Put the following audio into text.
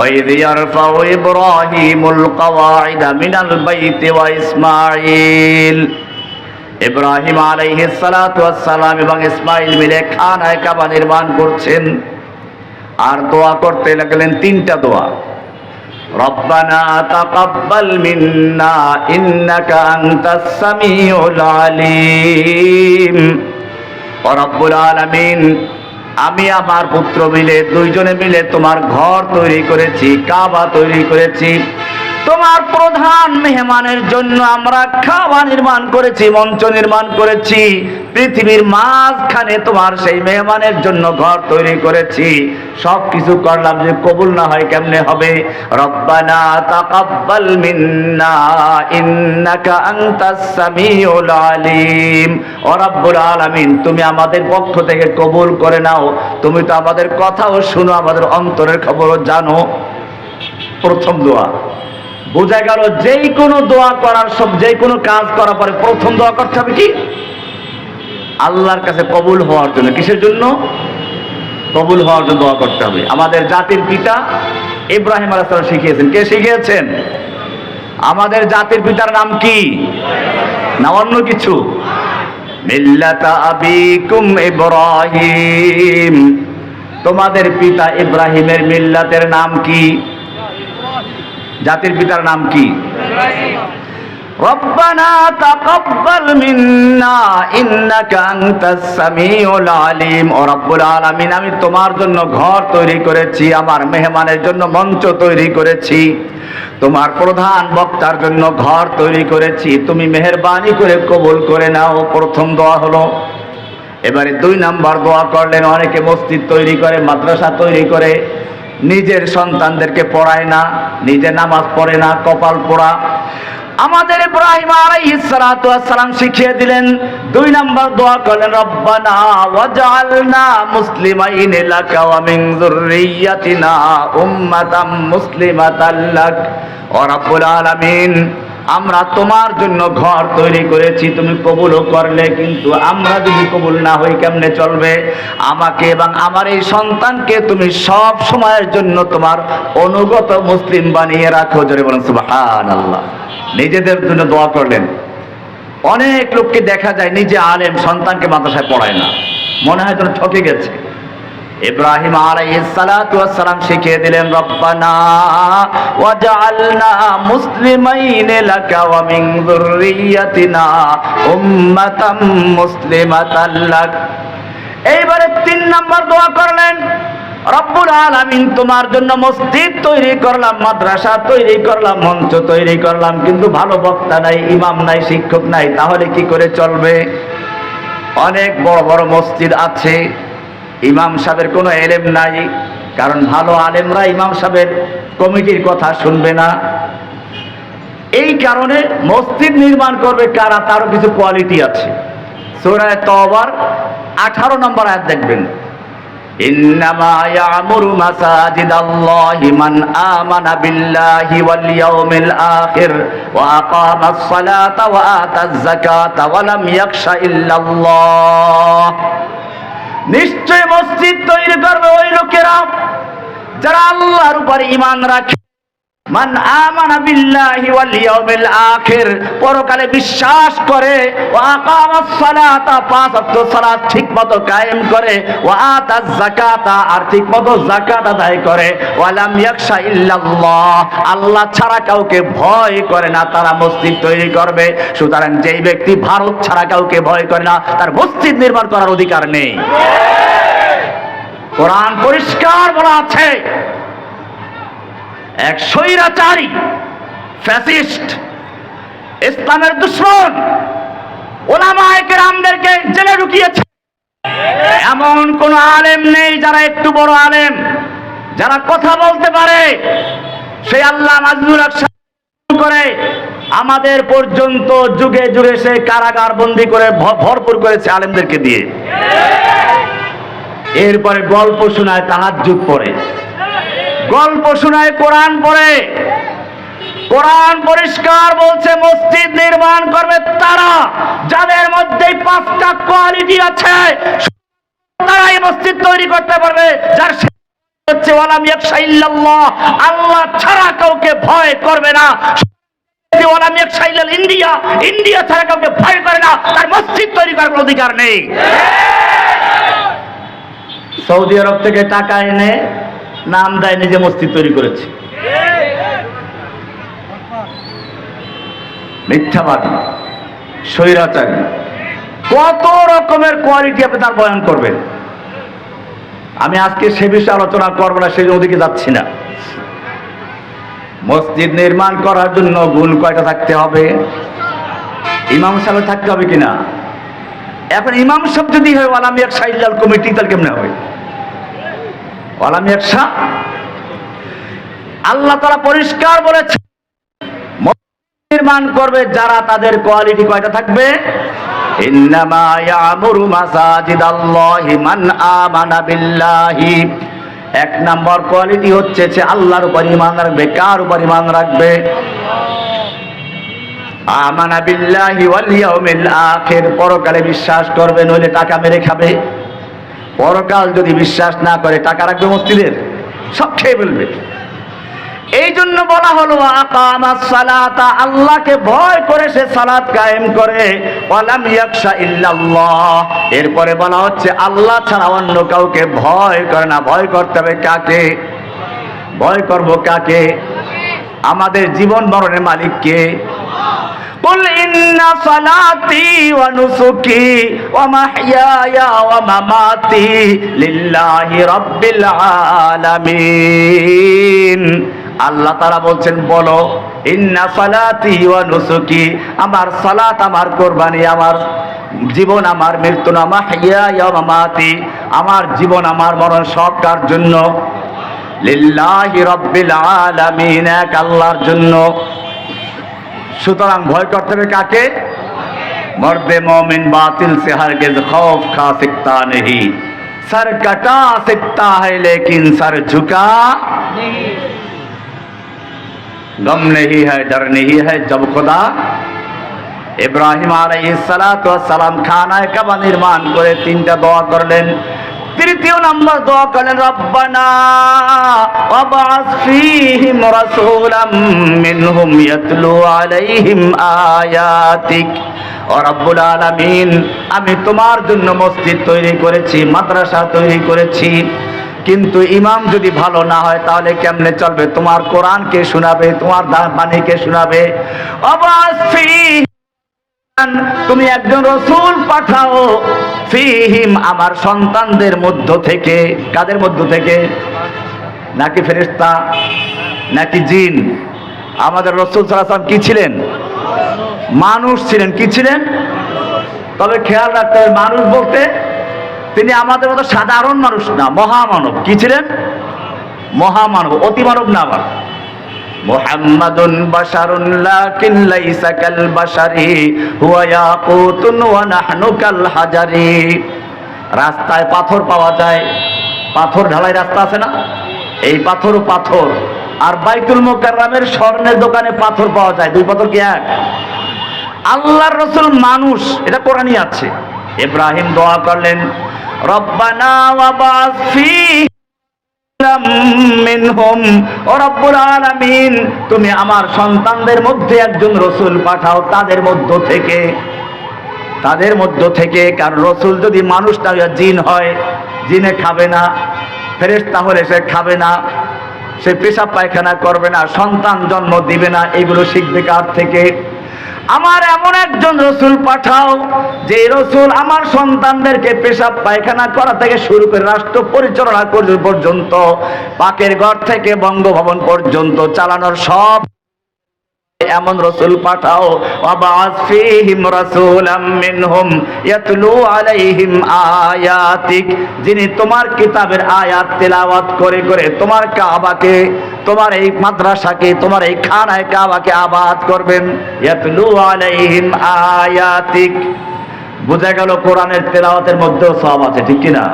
وإذ يرفع إبراهيم القواعد من البيت وإسماعيل ইব্রাহিম আলাইহিস সালাতু ওয়াস সালাম এবং ইসমাইল মিলে খানায় কাবা নির্মাণ করছেন আর দোয়া করতে লাগলেন তিনটা দোয়া রব্বানা তাকাব্বাল মিন্না ইন্নাকা আনতাস সামিউল আলিম ও রব্বুল আলামিন আমি আমার পুত্র মিলে দুইজনে মিলে তোমার ঘর তৈরি করেছি কাবা তৈরি করেছি। তোমার প্রধান মেহমানের জন্য আমরা খাওয়া নির্মাণ করেছি, মঞ্চ নির্মাণ করেছি, পৃথিবীর মাঝখানে তোমার সেই মেহমানের জন্য ঘর তৈরি করেছি। সব কিছু করলাম যে কবুল না হয় কেমনে হবে? রব্বানা তাকাব্বাল মিন্না, ইন্নাকা আনতাস সামিউল আলিম। ও রব্বুল আলামিন, তুমি আমাদের পক্ষ থেকে কবুল করে নাও। তুমি তো আমাদের কথাও শুনো, আমাদের অন্তরের খবরও জানো। প্রথম দোয়া। বোঝা গেল যেই কোনো দোয়া করার সব যে কোনো কাজ করার পরে প্রথম দোয়া করতে হবে কি? আল্লাহর কাছে কবুল হওয়ার জন্য। কিসের জন্য? কবুল হওয়ার জন্য দোয়া করতে হবে। আমাদের জাতির পিতা ইব্রাহিম আলাইসালাম শিখিয়েছেন। কে শিখিয়েছেন? আমাদের জাতির পিতার নাম কি? না অন্য কিছু? তোমাদের পিতা ইব্রাহিমের মিল্লাতের নাম কি? জাতির পিতার নাম কি? রব্বানা তাকাব্বাল মিন্না ইন্নাকা আনতাস সামিউল আলিম। ও আমি তোমার জন্য ঘর তৈরি করেছি, আমার মেহমানের জন্য মঞ্চ তৈরি করেছি। তোমার প্রধান বক্তার জন্য ঘর তৈরি করেছি। তুমি মেহেরবানি করে কবুল করে নাও। প্রথম দোয়া হলো, এবারে দুই নাম্বার দোয়া করলেন, অনেকে মসজিদ তৈরি করে, মাদ্রাসা তৈরি করে। নিজের সন্তানদেরকে পড়ায় না, নিজে নামাজ পড়ে না, কপাল পড়া। আমাদের ইব্রাহিম আলাইহিস সালাতু ওয়াস সালাম শিখিয়ে দিলেন, দুই নাম্বার দোয়া করলেন, রব্বানা ওয়াজআলনা মুসলিমাইন লাকা ওয়া মিন যুররিয়াতিনা উম্মাতাম মুসলিমাতাল লাক। ও রব্বুল আলামিন আমরা তোমার জন্য ঘর তৈরি করেছি, তুমি কবুলও করলে, কিন্তু আমরা যদি কবুল না হই কেমনে চলবে? আমাকে এবং আমার এই সন্তানকে তুমি সব সময়ের জন্য তোমার অনুগত মুসলিম বানিয়ে রাখো, জোরে বলেন, সুবহানাল্লাহ। নিজেদের জন্য দোয়া করলেন। অনেক লোককে দেখা যায়, নিজে আলেম, সন্তানকে মাদ্রাসায় পড়ায় না। মনে হয় যেন ঠকে গেছে। ইব্রাহিম আলাইহিস সালাতু ওয়াস সালাম শিখিয়ে দিলেন, রব্বানা ওয়াজআলনা মুসলিমাইন লাকা ওয়া মিন যুররিয়াতিনা উম্মাতাম মুসলিমাতাল লাক। এইবারে তিন নাম্বার দোয়া করলেন, রব্বুল আলামিন, তোমার জন্য মসজিদ তৈরি করলাম, মাদ্রাসা তৈরি করলাম, মঞ্চ তৈরি করলাম, কিন্তু ভালো বক্তা নাই, ইমাম নাই, শিক্ষক নাই, তাহলে কি করে চলবে? অনেক বড় বড় মসজিদ আছে ইমাম সাহেবের কোনো এলেম নাই কারণ ভালো আলেমরা ইমাম সাহেবের কমিটির কথা শুনবে না এই কারণে মসজিদ নির্মাণ করবে কারা তারও কিছু কোয়ালিটি আছে সূরায়ে তওবার আঠারো নম্বর আয়াত দেখবেন إنما يعمر مساجد الله من آمن بالله واليوم الآخر وأقام الصلاة وآتى الزكاة ولم يخش إلا الله নিশ্চয় মসজিদ তৈরি করবে ওই লোকেরা যারা আল্লাহর উপর ইমান রাখে। মান আমানা বিল্লাহি ওয়াল ইয়াউমিল আখির, পরকালে বিশ্বাস করে, ওয়া আকামাস সালাতা, পাঁচ ওয়াক্ত সালাত ঠিকমতো কায়েম করে, ওয়া আতাজ যাকাতা, আর ঠিকমতো যাকাত আদায় করে। ওয়া লাম ইয়াখশা ইল্লাল্লাহ, আল্লাহ ছাড়া কাউকে ভয় করে না, তারা মসজিদ তৈরি করবে। সুতরাং যেই ব্যক্তি ভারত ছাড়া কাউকে ভয় করে না, তার মসজিদ নির্মাণ করার অধিকার নেই। কোরআন পরিষ্কার বলা আছে। এক স্বৈরাচারী, ফ্যাসিস্ট, ইসলামের দুশ্মন, ওলামায়ে কেরামদেরকে জেলে ঢুকিয়েছে। এমন কোন আলেম নেই যারা একটু বড় আলেম, যারা কথা বলতে পারে। সেই আল্লাহ নাজমুল করে, আমাদের পর্যন্ত যুগে যুগে সে কারাগার বন্দি করে ভরপুর করেছে আলেমদেরকে দিয়ে। এরপরে গল্প শোনায় তাহার যুগ পড়ে। গল্প শোনায়, কোরআন পড়ে। কোরআন পরিষ্কার বলছে, মসজিদ নির্মাণ করবে তারা, যাদের মধ্যে পাঁচটা কোয়ালিটি আছে। তারাই মসজিদ তৈরি করতে পারবে, যার হচ্ছে ওয়ালাম ইয়াকশা ইল্লাল্লাহ। আল্লাহ ছাড়া কাউকে ভয় করবে না। ওয়ালাম ইয়াকশা ইল্লাল ইন্ডিয়া ইন্ডিয়া ছাড়া কাউকে ভয় করে না। তার মসজিদ তৈরি করার অধিকার নেই। সৌদি আরব থেকে টাকা এনে নাম দেয় নিজে মসজিদ তৈরি করেছে। মিথ্যাবাদী, স্বৈরাচারী। কত রকমের কোয়ালিটি আপনি তার বয়ান করবেন। আমি আজকে সে বিষয়ে আলোচনা করব না, সেই ওদিকে যাচ্ছি না। মসজিদ নির্মাণ করার জন্য গুণ কয়টা থাকতে হবে? ইমাম সাহেব থাকতে হবে কিনা? এখন ইমাম সাহেব যদি হয় ওয়ালামি এক সাইলাল কমিটি তাহলে কেমনে হবে? এক শাহ। আল্লাহ তারা পরিষ্কার বলেছে মসজিদ নির্মাণ করবে যারা তাদের কোয়ালিটি কয়টা থাকবে? ইন্নামা ইয়ামুরু মাসাজিদাল্লাহি মান আমানা বিল্লাহি। এক নাম্বার কোয়ালিটি হচ্ছে যে আল্লাহর উপর ইমান রাখবে, কার উপর ইমান রাখবে? আমানা বিল্লাহি ওয়াল ইয়াউমিল আখির। পরকালে বিশ্বাস করবে, নইলে টাকা মেরে খাবে। পরকাল যদি বিশ্বাস না করে, টাকা রাখবে মসজিদের? সব খেয়ে ফেলবে। এই জন্য বলা হলো সালাতা আল্লাহকে ভয় করে সে সালাত কায়েম করে। ওয়ালাম ইয়াকশা ইল্লাল্লাহ এরপরে বলা হচ্ছে, আল্লাহ ছাড়া অন্য কাউকে ভয় করে না। ভয় করতে হবে কাকে? ভয় করব কাকে? আমাদের জীবন মরণের মালিক কে قل إن صلاتي ونسكي ومحياي ومماتي لله رب العالمين আল্লাহ তারা বলছেন বলো ইন্না সালাতি ওয়া নুসুকি আমার সালাত আমার কোরবানি আমার জীবন আমার মৃত্যু আমার হিয়া ইয়া মামাতি আমার জীবন আমার মরণ সব কার জন্য লিল্লাহি রাব্বিল আলামিন এক আল্লাহর জন্য সুতরাং ভয় করতে হবে কাকে? মর্দে মমিন বাতিল, সে হারগিজ খৌফ খা সিকতা নেহি। সর কটা সিকতা হে লেকিন সর ঝুকা গম নেহি হ্যায় ডর নেহি হ্যায় জব খোদা। ইব্রাহিম আলাইহিস সালাম খানায় কাবা নির্মাণ করে তিনটা দোয়া করলেন। তৃতীয় নম্বর দোয়া করলেন, রব্বানা রব্বুল আমি তোমার জন্য মসজিদ তৈরি করেছি, মাদ্রাসা তৈরি করেছি, কিন্তু ইমাম যদি ভালো না হয়, তাহলে কেমনে চলবে? তোমার কোরআনকে শোনাবে? তোমার বাণীকে শোনাবে? অবাস তুমি একজন রসুল পাঠাও। ফিহিম আমার সন্তানদের মধ্য থেকে। কাদের মধ্য থেকে? নাকি ফেরেশতা? নাকি জিন? আমাদের রসুল সাল্লাম কি ছিলেন? মানুষ ছিলেন। কি ছিলেন? তবে খেয়াল রাখতে হবে, মানুষ বলতে তিনি আমাদের মতো সাধারণ মানুষ না, মহামানব। কি ছিলেন? মহামানব, অতিমানব না আবার। রাস্তায় পাথর পাওয়া যায়। পাথর ঢালাই রাস্তা আছে না? এই পাথর পাথর। আর বাইতুল মোকাররামের স্বর্ণের দোকানে পাথর পাওয়া যায়। দুই পাথর কি এক? আল্লাহর রসুল মানুষ। এটা কোরআনই আছে। ইব্রাহিম দোয়া করলেন, রব্বানা ওয়াবাস ফী তুমি আমার সন্তানদের মধ্যে একজন রসুল পাঠাও তাদের মধ্য থেকে। তাদের মধ্য থেকে, কারণ রসুল যদি মানুষ না জিন হয়, জিনে খাবে না, ফেরেশতা তাহলে সে খাবে না, সে পেশাব পায়খানা করবে না, সন্তান জন্ম দিবে না, এগুলো শিখবে কার থেকে? আমার এমন একজন রসুল পাঠাও, যে রসুল আমার সন্তানদেরকে পেশাব পায়খানা করা থেকে শুরু করে রাষ্ট্র পরিচালনা পর্যন্ত, পাকের ঘর থেকে বঙ্গভবন পর্যন্ত চালানোর সব এমন রসুল পাঠাও ফীহিম রাসূলাম মিনহুম ইয়াতলু আলাইহিম আয়াতিক যিনি তোমার কিতাবের আয়াত তেলাওয়াত করে করে তোমার কাবাকে, তোমার এই মাদ্রাসাকে, তোমার এই খানায় কাবাকে আবাদ করবেন। ইয়াতলু আলাইহিম আয়াতিক। বোঝা গেল কোরআনের তেলাওয়াতের মধ্যেও সব আছে, ঠিক কি না